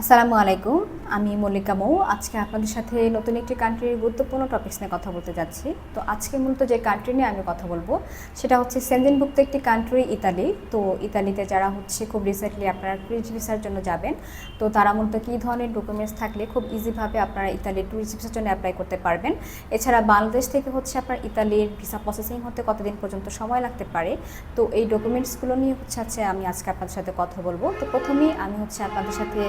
আসসালামু আলাইকুম। আমি মল্লিকা মৌ। আজকে আপনাদের সাথে নতুন একটি কান্ট্রির গুরুত্বপূর্ণ টপিক্স নিয়ে কথা বলতে যাচ্ছি। তো আজকে মূলত যে কান্ট্রি নিয়ে আমি কথা বলব, সেটা হচ্ছে সেনজেনভুক্ত একটি কান্ট্রি ইতালি তো ইতালিতে যারা হচ্ছে খুব রিসেন্টলি আপনারা ট্যুরিস্ট ভিসার জন্য যাবেন, তো তারা মূলত কী ধরনের ডকুমেন্টস থাকলে খুব ইজিভাবে আপনারা ইতালির ট্যুরিস্ট ভিসার জন্য অ্যাপ্লাই করতে পারবেন। এছাড়া বাংলাদেশ থেকে হচ্ছে আপনার ইতালির ভিসা প্রসেসিং হতে কতদিন পর্যন্ত সময় লাগতে পারে? তো এই ডকুমেন্টসগুলো নিয়ে হচ্ছে আছে আমি আজকে আপনাদের সাথে কথা বলব। তো প্রথমেই আমি হচ্ছে আপনাদের সাথে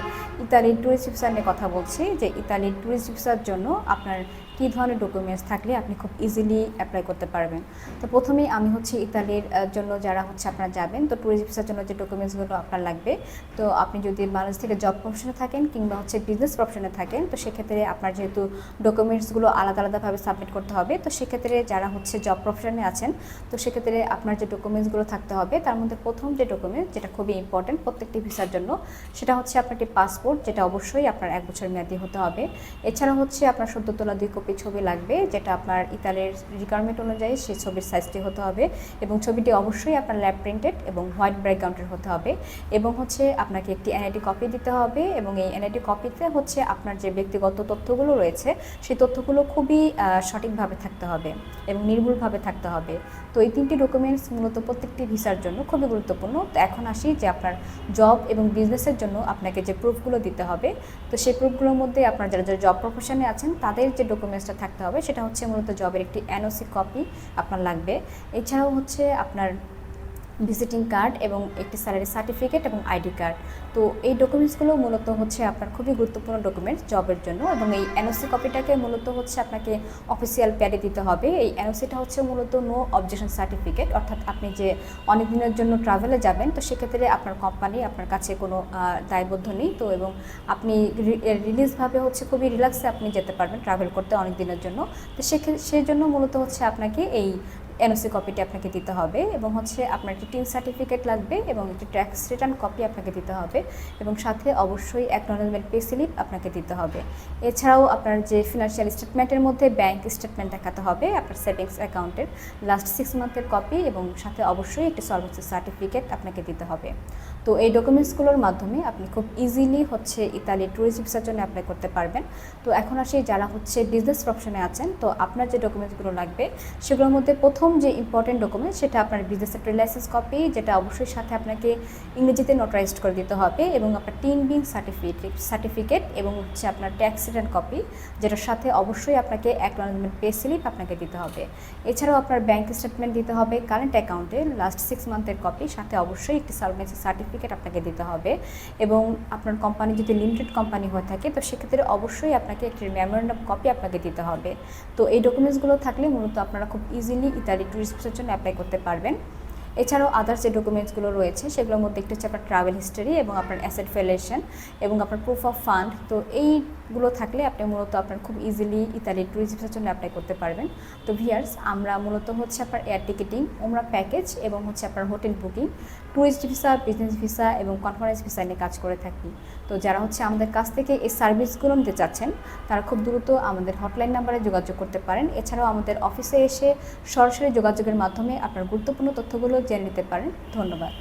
ইতালির ট্যুরিস্ট ভিসা নিয়ে কথা বলছি যে ইতালির ট্যুরিস্ট ভিসার জন্য আপনার কী ধরনের ডকুমেন্টস থাকলে আপনি খুব ইজিলি অ্যাপ্লাই করতে পারবেন? তো প্রথমেই আমি হচ্ছে ইতালির জন্য যারা হচ্ছে আপনারা যাবেন, তো ট্যুরিস্ট ভিসার জন্য যে ডকুমেন্টসগুলো আপনার লাগবে, তো আপনি যদি বাংলাদেশ থেকে জব প্রফেশনে থাকেন কিংবা হচ্ছে বিজনেস প্রফেশনে থাকেন, তো সেক্ষেত্রে আপনার যেহেতু ডকুমেন্টসগুলো আলাদা আলাদাভাবে সাবমিট করতে হবে, তো সেক্ষেত্রে যারা হচ্ছে জব প্রফেশনে আছেন, তো সেক্ষেত্রে আপনার যে ডকুমেন্টসগুলো থাকতে হবে, তার মধ্যে প্রথম যে ডকুমেন্ট যেটা খুবই ইম্পর্টেন্ট প্রত্যেকটি ভিসার জন্য, সেটা হচ্ছে আপনার একটি পাসপোর্ট যেটা অবশ্যই আপনার এক বছর মেয়াদি হতে হবে। এছাড়া হচ্ছে আপনার সদ্য তোলা দুই কপি ছবি লাগবে, যেটা আপনার ইতালির রিকোয়ারমেন্ট অনুযায়ী সেই ছবির সাইজটি হতে হবে এবং ছবিটি অবশ্যই আপনার ল্যাব প্রিন্টেড এবং হোয়াইট ব্যাকগ্রাউন্ডের হতে হবে এবং হচ্ছে আপনাকে একটি এনআইডি কপি দিতে হবে এবং এই এনআইডি কপিতে হচ্ছে আপনার যে ব্যক্তিগত তথ্যগুলো রয়েছে, সেই তথ্যগুলো খুবই সঠিকভাবে থাকতে হবে এবং নির্ভুলভাবে থাকতে হবে। তো এই তিনটি ডকুমেন্টস মূলত প্রত্যেকটি ভিসার জন্য খুবই গুরুত্বপূর্ণ। তো এখন আসি যে আপনার জব এবং বিজনেসের জন্য আপনাকে যে প্রুফগুলো দিতে হবে, তো সেই প্রুফগুলোর মধ্যে আপনার যারা যারা জব প্রফেশনে আছেন, তাদের যে ডকুমেন্টসটা থাকতে হবে, সেটা হচ্ছে মূলত জবের একটি এনওসি কপি আপনার লাগবে। এছাড়াও হচ্ছে আপনার ভিজিটিং কার্ড এবং একটি স্যালারি সার্টিফিকেট এবং আইডি কার্ড তো এই ডকুমেন্টসগুলো মূলত হচ্ছে আপনার খুবই গুরুত্বপূর্ণ ডকুমেন্টস জবের জন্য এবং এই এনওসি কপিটাকে মূলত হচ্ছে আপনাকে অফিসিয়াল প্যাডে দিতে হবে। এই এনওসিটা হচ্ছে মূলত নো অবজেকশন সার্টিফিকেট অর্থাৎ আপনি যে অনেক দিনের জন্য ট্রাভেলে যাবেন, তো সেক্ষেত্রে আপনার কোম্পানি আপনার কাছে কোনো দায়বদ্ধ নেই। তো এবং আপনি রিলিজভাবে হচ্ছে খুবই রিল্যাক্সে আপনি যেতে পারবেন ট্রাভেল করতে অনেক দিনের জন্য। তো সেক্ষেত্রে সেই জন্য মূলত হচ্ছে আপনাকে এই এনওসি কপিটি আপনাকে দিতে হবে এবং হচ্ছে আপনার একটি টিম সার্টিফিকেট লাগবে এবং একটি ট্যাক্স রিটার্ন কপি আপনাকে দিতে হবে এবং সাথে অবশ্যই অ্যাকনোলেজমেন্ট পে স্লিপ আপনাকে দিতে হবে। এছাড়াও আপনার যে ফিনান্সিয়াল স্টেটমেন্টের মধ্যে ব্যাংক স্টেটমেন্ট দেখাতে হবে আপনার সেভিংস অ্যাকাউন্টের লাস্ট সিক্স মান্থের কপি এবং সাথে অবশ্যই একটি সর্বোচ্চ সার্টিফিকেট আপনাকে দিতে হবে। তো এই ডকুমেন্টসগুলোর মাধ্যমে আপনি খুব ইজিলি হচ্ছে ইতালি ট্যুরিস্ট ভিসার জন্য অ্যাপ্লাই করতে পারবেন। তো এখন আসি যারা হচ্ছে বিজনেস প্রফেশনে আছেন, তো আপনার যে ডকুমেন্টসগুলো লাগবে, সেগুলোর মধ্যে প্রথম যে ইম্পর্টেন্ট ডকুমেন্ট সেটা আপনার বিজনেস ট্রেড লাইসেন্স কপি যেটা অবশ্যই সাথে আপনাকে ইংরেজিতে নোটারাইজড করে দিতে হবে এবং আপনার টিন বিং সার্টিফিকেট সার্টিফিকেট এবং হচ্ছে আপনার ট্যাক্স রিটার্ন কপি যেটার সাথে অবশ্যই আপনাকে অ্যাকনোলেজমেন্ট পে স্লিপ আপনাকে দিতে হবে। এছাড়াও আপনার ব্যাংক স্টেটমেন্ট দিতে হবে কারেন্ট অ্যাকাউন্টে লাস্ট সিক্স মান্থের কপি সাথে অবশ্যই একটি সার্ভেন্সি সার্টিফিকেট আপনাকে দিতে হবে এবং আপনার কোম্পানি যদি লিমিটেড কোম্পানি হয়ে থাকে, তো সেক্ষেত্রে অবশ্যই আপনাকে একটি মেমোরেন্ডাম কপি আপনাকে দিতে হবে। তো এই ডকুমেন্টসগুলো থাকলে মূলত আপনারা খুব ইজিলি ইতালি ট্যুরিস্ট জন্য অ্যাপ্লাই করতে পারবেন। এছাড়াও আদার্স যে ডকুমেন্টসগুলো রয়েছে, সেগুলোর মধ্যে একটি হচ্ছে আপনার ট্রাভেল হিস্টোরি এবং আপনার অ্যাসেট ফেলেশন এবং আপনার প্রুফ অফ ফান্ড তো এইগুলো থাকলে আপনি মূলত আপনার খুব ইজিলি ইতালি ট্যুরিস্ট জন্য অ্যাপ্লাই করতে পারবেন। তো ভিয়ার্স আমরা মূলত হচ্ছে আপনার এয়ার টিকেটিং ওমরা প্যাকেজ এবং হচ্ছে আপনার hotel booking tourist visa business visa এবং কনফারেন্স ভিসা নিয়ে কাজ করে থাকি। তো যারা হচ্ছে আমাদের কাছ থেকে এই সার্ভিসগুলো নিতে চাচ্ছেন, তারা খুব দ্রুত আমাদের হটলাইন নাম্বারে যোগাযোগ করতে পারেন। এছাড়াও আমাদের অফিসে এসে সরাসরি যোগাযোগের মাধ্যমে আপনার গুরুত্বপূর্ণ তথ্যগুলো জেনে নিতে পারেন। ধন্যবাদ।